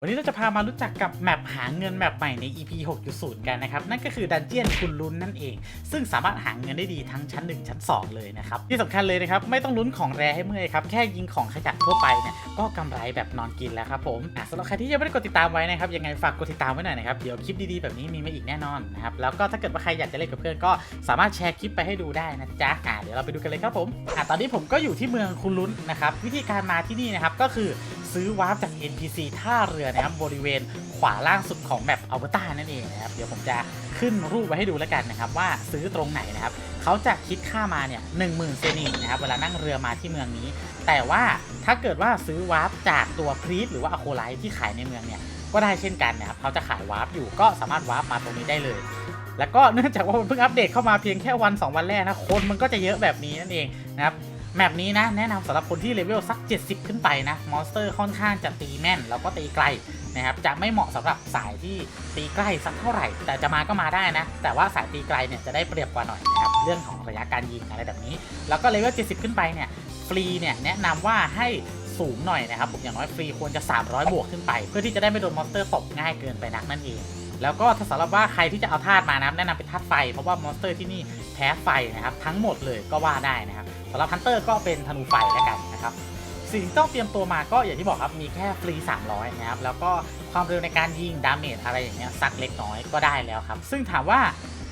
วันนี้เราจะพามารู้จักกับแมปหาเงินแมปใหม่ใน EP 6.0 กันนะครับ นั่นก็คือดันเจียนคุณลุ้นนั่นเอง ซึ่งสามารถหาเงินได้ดีทั้งชั้น 1 ชั้น 2 เลยนะครับ ที่สำคัญเลยนะครับ ไม่ต้องลุ้นของแรให้เมื่อยครับ แค่ยิงของขยะทั่วไปเนี่ยก็กำไรแบบนอนกินแล้วครับผมสำหรับใครที่ยังไม่ได้กดติดตามไว้นะครับ ยังไงฝากกดติดตามไว้หน่อยนะครับ เดี๋ยวคลิปดีๆแบบนี้มีมาอีกแน่นอนนะครับ แล้วก็ถ้าเกิดว่าใครอยากจะเล่นกับเพื่อนก็สามารถแชร์คลิปไปให้ดูได้นะจ๊ะอะเดี๋ยวเราไปดูกันเลยครับผมอะตอนนี้ผมก็อยู่ที่เมืองคุณลุ้นนะครับวิธีการมาที่นี่นะครับก็คือ ซื้อวาร์ปจาก NPC ท่าเรือนะครับบริเวณขวาล่างสุดของแมปอัลเบอร์ตานั่นเองนะครับเดี๋ยวผมจะขึ้นรูปไว้ให้ดูแล้วกันนะครับว่าซื้อตรงไหนนะครับเขาจะคิดค่ามาเนี่ยหนึ่งหมื่นเซนินะครับเวลานั่งเรือมาที่เมืองนี้ แต่ว่าถ้าเกิดว่าซื้อวาร์ปจากตัวพรีสหรือว่าอโคไลท์ที่ขายในเมืองเนี่ยก็ได้เช่นกันนะครับเขาจะขายวาร์ปอยู่ก็สามารถวาร์ปมาตรงนี้ได้เลยแล้วก็เนื่องจากว่ามันเพิ่งอัปเดตเข้ามาเพียงแค่วัน 2 วันแรกนะคนมันก็จะเยอะแบบนี้นั่นเองนะครับ แมปนี้นะแนะนำสำหรับคนที่เลเวลสัก 70 ขึ้นไปนะมอนสเตอร์ค่อนข้างจะตีแม่น แล้วก็ตีไกลนะครับจะไม่เหมาะสำหรับสายที่ตีใกล้สักเท่าไหร่ แต่จะมาก็มาได้นะ แต่ว่าสายตีไกลเนี่ยจะได้เปรียบกว่าหน่อยนะครับเรื่องของระยะการยิงอะไรแบบนี้ แล้วก็เลเวล 70 ขึ้นไปเนี่ยฟรีเนี่ยแนะนำว่าให้สูงหน่อยนะครับผมอย่างน้อยฟรีควรจะ 300 บวกขึ้นไป เพื่อที่จะได้ไม่โดนมอนสเตอร์ตบง่ายเกินไปนักนั่นเองแล้วก็ถ้าสำหรับว่าใครที่จะเอาธาตุมานะแนะนำเป็นธาตุไฟเพราะว่ามอนสเตอร์ที่นี่แพ้ไฟนะครับทั้งหมดเลยก็ว่าได้นะครับ สำหรับฮันเตอร์ก็เป็นธนูไฟแล้วกันนะครับสิ่งที่ต้องเตรียมตัวมาก็อย่างที่บอกครับมีแค่ฟรี 300 นะครับ แล้วก็ความเร็วในการยิงดาเมจอะไรอย่างเงี้ยสักเล็กน้อยก็ได้แล้วครับ ซึ่งถามว่า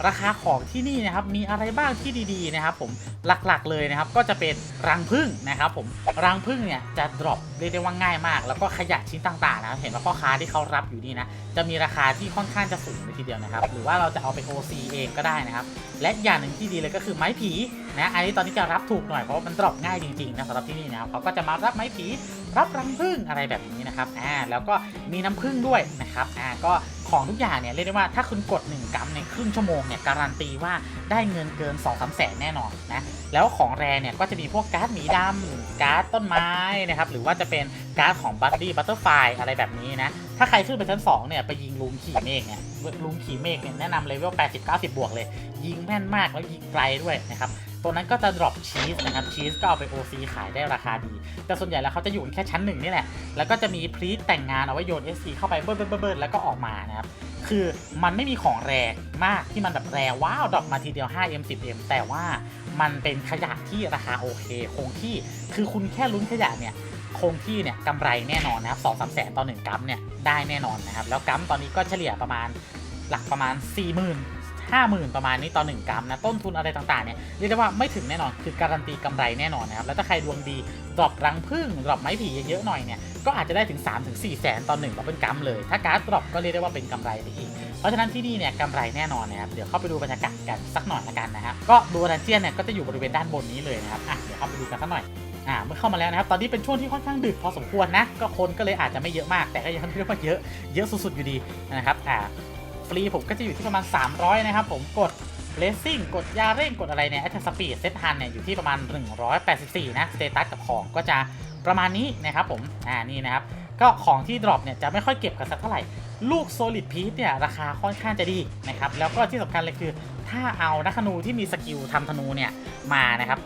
ราคาของที่นี่นะครับมีอะไรบ้างที่ดีๆนะครับผมหลักๆเลยนะครับก็จะเป็นรังผึ้งนะครับผมรังผึ้งเนี่ยจะดรอปเรียกได้ว่าง่ายมาก แล้วก็ขยะชิ้นต่างๆนะเห็นว่าพ่อค้าที่เขารับอยู่นี่นะจะมีราคาที่ค่อนข้างจะสูงเลยทีเดียวนะครับหรือว่าเราจะเอาไป OC เองก็ได้นะครับและอย่างหนึ่งที่ดีเลยก็คือไม้ผีนะอันนี้ตอนนี้จะรับถูกหน่อยเพราะว่ามันดรอปง่ายจริงๆนะสำหรับที่นี่นะครับเขาก็จะมารับไม้ผี รับรังผึ้งอะไรแบบนี้นะครับอ่าแล้วก็มีน้ำผึ้งด้วยนะครับอ่าก็ของทุกอย่างเนี่ยเรียกได้ว่าถ้าคุณกด 1กัมในครึ่งชั่วโมงเนี่ยการันตีว่าได้เงินเกิน2 3แสนแน่นอนนะแล้วของแรเนี่ยก็จะมีพวกการ์ดหมีดำการ์ดต้นไม้นะครับหรือว่าจะเป็นการ์ดของบัตตี้บัตเตอร์ไฟอะไรแบบนี้นะถ้าใครขึ้นไปชั้น2เนี่ยไปยิงลุมขี่เมฆเนี่ย ลุมขี่เมฆเนี่ยแนะนำเลเวล80 90 บวกเลย ยิงแม่นมากแล้วยิงไกลด้วยนะครับตัวนั้นก็จะ drop ชีสนะครับชีสก็เอาไป OC ขายได้ราคาดี แต่ส่วนใหญ่แล้วเขาจะอยู่แค่ชั้นหนึ่งนี่แหละ แล้วก็จะมีพรีตแต่งงานเอาไว้โยน SC เข้าไปเบิ้ลเบิ้ลเบิ้ลเบิ้ลแล้วก็ออกมานะครับ คือมันไม่มีของแรงมากที่มันแบบแรงว้าวดรอปมาทีเดียว 5M 10M แต่ว่ามันเป็นขยะที่ราคาโอเค คงที่คือคุณแค่ลุ้นขยะเนี่ยคงที่เนี่ยกำไรแน่นอนนะครับสองสามแสนต่อหนึ่งกัมเนี่ย ได้แน่นอนนะครับ แล้วกัมตอนนี้ก็เฉลี่ยประมาณหลักประมาณ 4 0 0 0 0 5 0,000 ประมาณนี้ต่อหนึ่งกัมนะ ต้นทุนอะไรต่างๆเนี่ยเรียกได้ว่าไม่ถึงแน่นอนคือการันตีกำไรแน่นอนนะครับ แล้วถ้าใครดวงดีดรอปรังผึ้งดรอปไม้ผีเยอะๆหน่อยเนี่ยก็อาจจะได้ถึง 3-4ถึง4แสนต่อหนึ่งต่อเป็นกัมเลย ถ้าการ์ดดรอปก็เรียกได้ว่าเป็นกำไรไปอีก เพราะฉะนั้นที่นี่เนี่ยกำไรแน่นอนนะครับเดี๋ยวเข้าไปดูบรรยากาศกันสักหน่อยละกันนะครับก็ดูดันเจียนเนี่ยก็จะอยู่บริเวณด้านบนนี้เลยนะครับอะเดี๋ยวเข้าไปดูกันสักหน่อย อ่าเมื่อเข้ามาแล้วนะครับ ตอนนี้เป็นช่วงที่ค่อนข้างดึกพอสมควรนะ ก็คนก็เลยอาจจะไม่เยอะมาก แต่ก็ยังเรียกว่าเยอะ เยอะสุดๆอยู่ดีนะครับ อ่า ฟรีผมก็จะอยู่ที่ประมาณ 300 นะครับ ผม กดเลสซิ่ง กดยาเร่ง กดอะไรเนี่ยแอตสปีดเซตทันเนี่ยอยู่ที่ประมาณ 184 นะสเตตัสกับของก็จะประมาณนี้นะครับผม อ่า นี่นะครับ ก็ของที่ดรอปเนี่ยจะไม่ค่อยเก็บกันสักเท่าไหร่ ลูกโซลิดพีซเนี่ยราคาค่อนข้างจะดีนะครับ แล้วก็ที่สำคัญเลยคือ ถ้าเอานักธนูที่มีสกิลทำธนูเนี่ยมานะครับ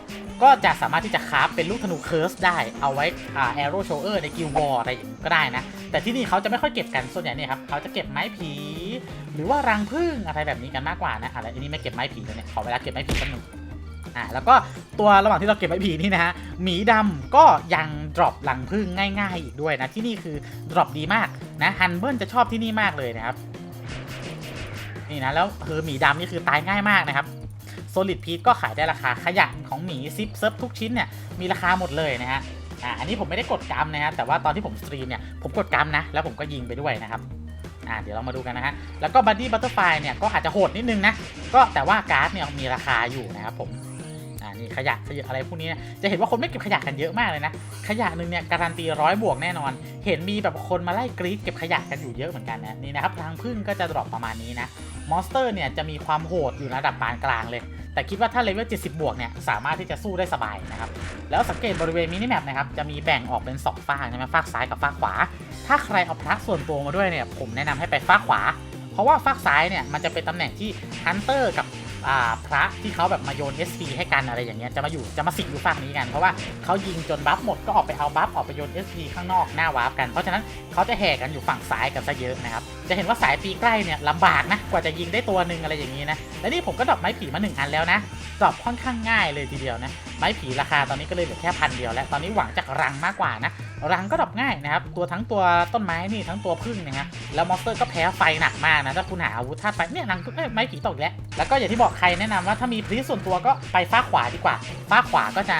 ก็จะสามารถที่จะคราฟเป็นลูกธนูเคิร์สได้เอาไว้อ่าแอโร่โชเออร์ในกิลวอร์อะไรอย่างนี้ก็ได้นะ แต่ที่นี่เขาจะไม่ค่อยเก็บกันส่วนใหญ่เนี่ยครับเขาจะเก็บไม้ผี หรือว่ารังผึ้งอะไรแบบนี้กันมากกว่านะอะไรอันนี้ไม่เก็บไม้ผีเลยเนี่ยขอเวลาเก็บไม้ผีสักหนึ่งอ่าแล้วก็ตัวระหว่างที่เราเก็บไม้ผีนี่นะฮะหมีดำก็ยังดรอปรังผึ้งง่าย ๆ อีกด้วยนะที่นี่คือดรอปดีมากนะฮันเบิลจะชอบที่นี่มากเลยนะครับนี่นะแล้วคือหมีดำนี่คือตายง่ายมากนะครับ โซลิดพีทก็ขายได้ราคาขยะของหมีซิปเซิฟทุกชิ้นเนี่ยมีราคาหมดเลยนะฮะอ่าอันนี้ผมไม่ได้กดกรรมนะฮะแต่ว่าตอนที่ผมสตรีมเนี่ยผมกดกรรมนะแล้วผมก็ยิงไปด้วยนะครับอ่าเดี๋ยวเรามาดูกันนะฮะแล้วก็บัดดี้บัตเตอร์ไฟเนี่ยก็อาจจะโหดนิดนึงนะก็แต่ว่าการ์ดเนี่ยมีราคาอยู่นะครับผมอ่านี่ขยะขยะอะไรพวกนี้นี่ยจะเห็นว่าคนไม่เก็บขยะกันเยอะมากเลยนะขยะหนึ่งเนี่ยการันตีร้อยบวกแน่นอน เห็นมีแบบคนมาไล่กรีดเก็บขยะกันอยู่เยอะเหมือนกันนะนี่นะครับรังพึ่งก็จะดรอปประมาณนี้นะมอนสเตอร์เนี่ยจะมีความโหดอยู่ระดับปานกลางเลย แต่คิดว่าถ้าเลเวล 70 บวกเนี่ยสามารถที่จะสู้ได้สบายนะครับ แล้วสังเกตบริเวณมินิแมปนะครับจะมีแบ่งออกเป็น 2ฝากใช่ไหมฝากซ้ายกับฝากขวา ถ้าใครเอาพระส่วนตัวมาด้วยเนี่ยผมแนะนำให้ไปฝากขวา เพราะว่าฝากซ้ายเนี่ยมันจะเป็นตำแหน่งที่ฮันเตอร์กับ พระที่เขาแบบมาโยน SP ให้กันอะไรอย่างเงี้ยจะมาอยู่จะมาสิงอยู่ฝั่งนี้กัน เพราะว่าเขายิงจนบัฟหมดก็ออกไปเอาบัฟออกไปโยน SP ข้างนอกหน้าวาร์ปกันเพราะฉะนั้นเขาจะแห่กันอยู่ฝั่งซ้ายกันซะเยอะนะครับจะเห็นว่าสายปีใกล้เนี่ยลำบากนะกว่าจะยิงได้ตัวหนึ่งอะไรอย่างนี้นะและนี่ผมก็ดรอปไม้ผีมาหนึ่งอันแล้วนะดรอปค่อนข้างง่ายเลยทีเดียวนะไม้ผีราคาตอนนี้ก็เลยเหลือแค่พันเดียวแล้วตอนนี้หวังจากรังมากกว่านะ รังก็ดรอปง่ายนะครับ ตัวทั้งตัวต้นไม้นี่ทั้งตัวพึ่งนะฮะแล้วมอนสเตอร์ก็แพ้ไฟหนักมากนะถ้าคุณหาอาวุธธาตุไฟเนี่ยรังก็ไม้ผีตกแล้วแล้วก็อย่างที่บอกใครแนะนำว่าถ้ามีพลีส่วนตัวก็ไปฟ้าขวาดีกว่าฟ้าขวาก็จะ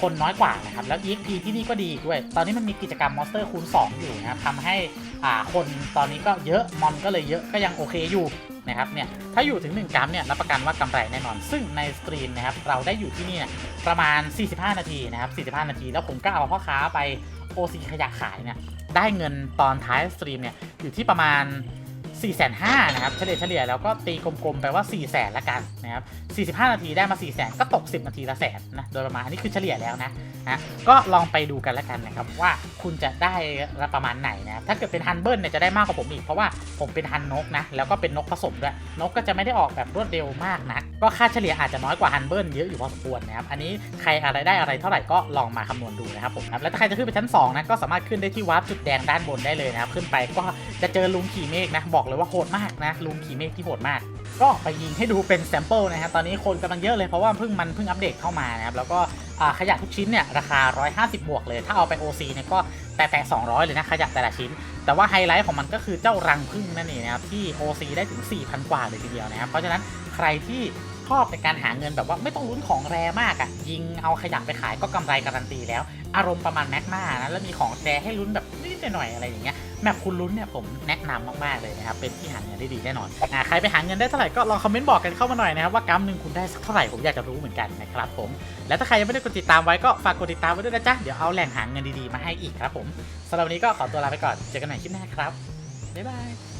คนน้อยกว่านะครับ แล้ว EXP ที่นี่ก็ดีด้วย ตอนนี้มันมีกิจกรรมมอนสเตอร์คูณ 2 อยู่นะครับทำให้อ่าคนตอนนี้ก็เยอะมอนก็เลยเยอะก็ยังโอเคอยู่นะครับเนี่ยถ้าอยู่ถึง 1กรัมเนี่ยรับประกันว่ากำไรแน่นอน ซึ่งในสตรีมนะครับเราได้อยู่ที่นี่นประมาณ 45 นาทีนะครับ45 นาที แล้วผมก็เอาพ่อค้าไป OC ขยะขายเนี่ยได้เงินตอนท้ายสตรีมเนี่ยอยู่ที่ประมาณ 4 5 0 0 0นะครับเฉลี่ยเฉลี่ยแล้วก็ตีกลมๆ ไปว่า 4 0 0 0 0ละกันนะครับ45 นาทีได้มา 4 0 0 0 0ก็ตก 10 นาทีละแสนนะโดยประมาณอันนี้คือเฉลี่ยแล้วนะนะก็ลองไปดูกันแล้วกันนะครับว่าคุณจะได้ประมาณไหนนะถ้าเกิดเป็นฮันเบิลเนี่ยจะได้มากกว่าผมอีก เพราะว่าผมเป็นฮันนกนะแล้วก็เป็นนกผสมด้วยนกก็จะไม่ได้ออกแบบรวดเร็วมากนะก็ค่าเฉลี่ยอาจจะน้อยกว่าฮันเบิลเยอะอยู่พอสมควรนะครับอันนี้ใครอะไรได้อะไรเท่าไหร่ก็ลองมาคำนวณดูนะครับผมนะแล้วถ้าใครจะขึ้นไปชั้น2นะก็สามารถขึ้นได้ที่วาร์ปจุดแดงด้านบนได้เลยนะครับขึ้นไปก็จะเจอลุงขี่เมฆนะบอกเลยว่าโหดมากนะลุงขี่เมฆที่โหดมาก ก็ไปยิงให้ดูเป็นแซมเปิลนะครับตอนนี้คนกำลังเยอะเลยเพราะว่าเพิ่งมันเพิ่งอัปเดตเข้ามานะครับแล้วก็ขยะทุกชิ้นเนี่ยราคา 150 บวกเลย ถ้าเอาไป OC เนี่ยก็แต่แต่200 เลยนะขยะแต่ละชิ้น แต่ว่าไฮไลท์ของมันก็คือเจ้ารังพึ่งนั่นเองนะครับที่ OC ได้ถึง 4,000 กว่าเลยทีเดียวนะครับเพราะฉะนั้นใครที่ชอบในการหาเงินแบบว่าไม่ต้องลุ้นของแรมากอะ่ะยิงเอาขยะไปขายก็กำไรการันตีแล้ว อารมณ์ประมาณแม็กมานะแล้วมีของแรให้ลุ้นแบบนิดหน่อยอะไรอย่างเงี้ย แมปคุณลุ้นเนี่ยผมแนะนำมากๆเลยนะครับเป็นที่หาเงินได้ดีแน่นอนอ่าใครไปหาเงินได้เท่าไหร่ก็ลองคอมเมนต์บอกกันเข้ามาหน่อยนะครับว่ากัมหนึ่งคุณได้สักเท่าไหร่ผมอยากจะรู้เหมือนกันนะครับผมและถ้าใครยังไม่ได้กดติดตามไว้ก็ฝากกดติดตามไว้ด้วยนะจ๊ะเดี๋ยวเอาแหล่งหาเงินดีๆมาให้อีกครับผมสำหรับวันนี้ก็ขอตัวลาไปก่อนเจอกันใหม่คลิปหน้าครับบ๊ายบาย